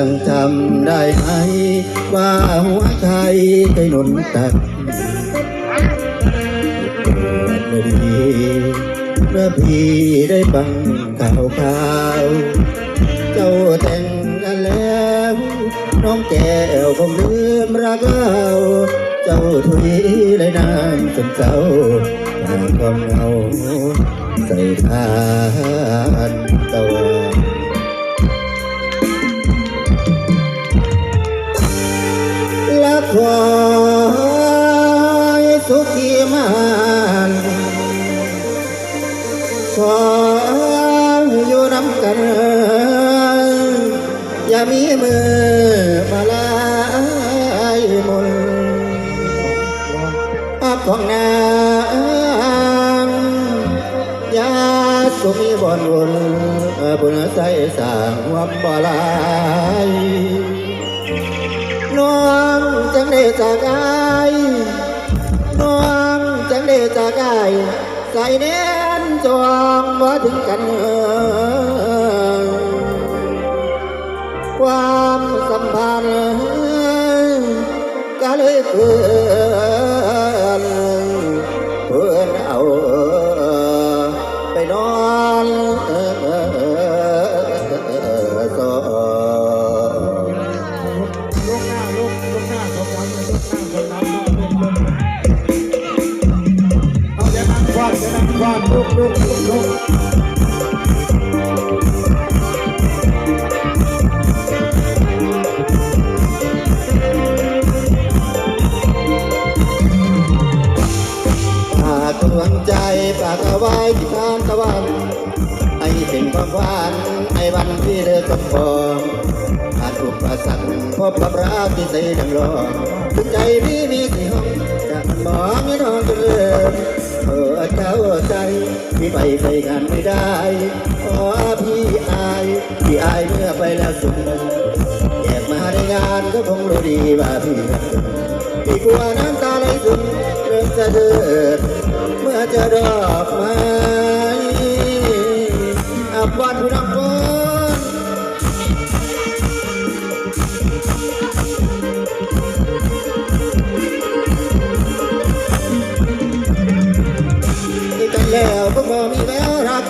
ังจำได้ไหม ว่าหัวใจเคยหนุนตักเมื่อดีเมื่อพี่ได้ฟังข่าวข่าว เจ้าแต่งงานแล้ว น้องแก้วคงลืมรักเราเจ้าถุยเลยน้ำจนเจ้าหาความเหงาใส่ทานตะวัน ขีมันขออยู่น้ำกัน อย่ามีมือมาลายมนอับของนางยาสุมีบอนวนบุญใส่สร้างวามบ่ลายน้องจังได้จากอา ใส่แน่นจองว่าถึงกันความสัมพันธ์ก็เลยเพื่อนเพื่อนเอาไปนอน เดี๋ยวนั่งควันลูกลูกลูกลูกากดวงใจฝากเอาไว้ที่ทานตะวันให้เป็นความหวานไอ้วันที่เลิกกับฟองผ่านอุปสรรคพบกับรักที่ใส่ดังรองถึงใจพี่มีสี่ห้องจะมองไม่นอ พี่ไปกันไม่ได้ขอพี่อายพี่อายเมื่อไปแล้วสุดแยกมาในงานก็คงรู้ดีว่าพี่พี่กลัวน้ำตาไหลซึมเริ่มจะเดือดเมื่อจะดอกไม้อับวันพี่น้อง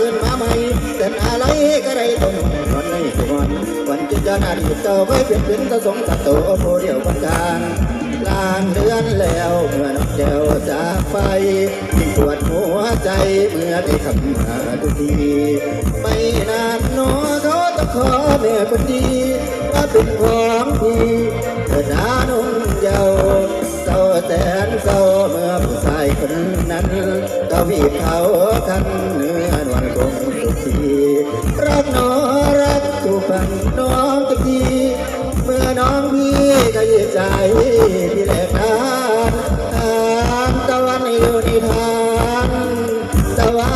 วรักขึ้นมาใหม่แต่อะไรก็ได้ตรงวันนี้ทุกวันวันจะจะนานจุดเก่าไว้เปลี่ยนเป็นตะสงสัตโตโพเดียวกันกลางกลางเดือนแล้วเมื่อน้องแก้วจากไปที่ปวดหัวใจเมื่อได้คำมาทุกทีไม่นานหนอเขาต้องขอแม่คนดีว่าเป็นของพี่เถิดนานุ่งเยาเศร้าแสนเศร้าเมื่อผู้ชายคนนั้นก็วีบเขาคันเนื้อน ก็ยืดใจพี่แหลกทานทานตะวันอยู่ในทางตะวั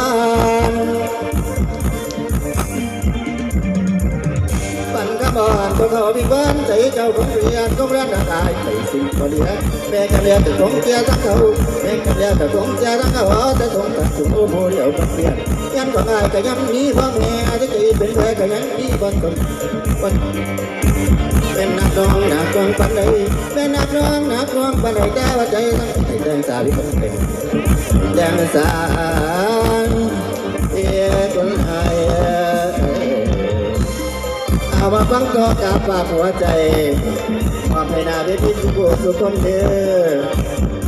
นปันกระบอกตัวเขาพิบ้านใจเจ้าของเรียนก็ร้านตายใส่สิ่งก็เหลือแม่กันเรียนแต่สงเจียทั้งเขาแม่กันเรียนแต่สงเจียทั้งเขาแต่สงตัดสุโอโมเดียวกับเรียนยันก็ง่ายแต่ยังมีพ่อแม่จะ เป็นแผลก็ยังมีบนตนบนเป็นนักร้องนักร้องปันใดเป็นนักร้องนักร้องปันใดแต่ว่าใจทั้งแดงสาลิคนเป็นแดงสาเอียคนไทยเอามาฟังต่อกับฝากหัวใจความให้นาเวทีสุขสุขคนเด้อ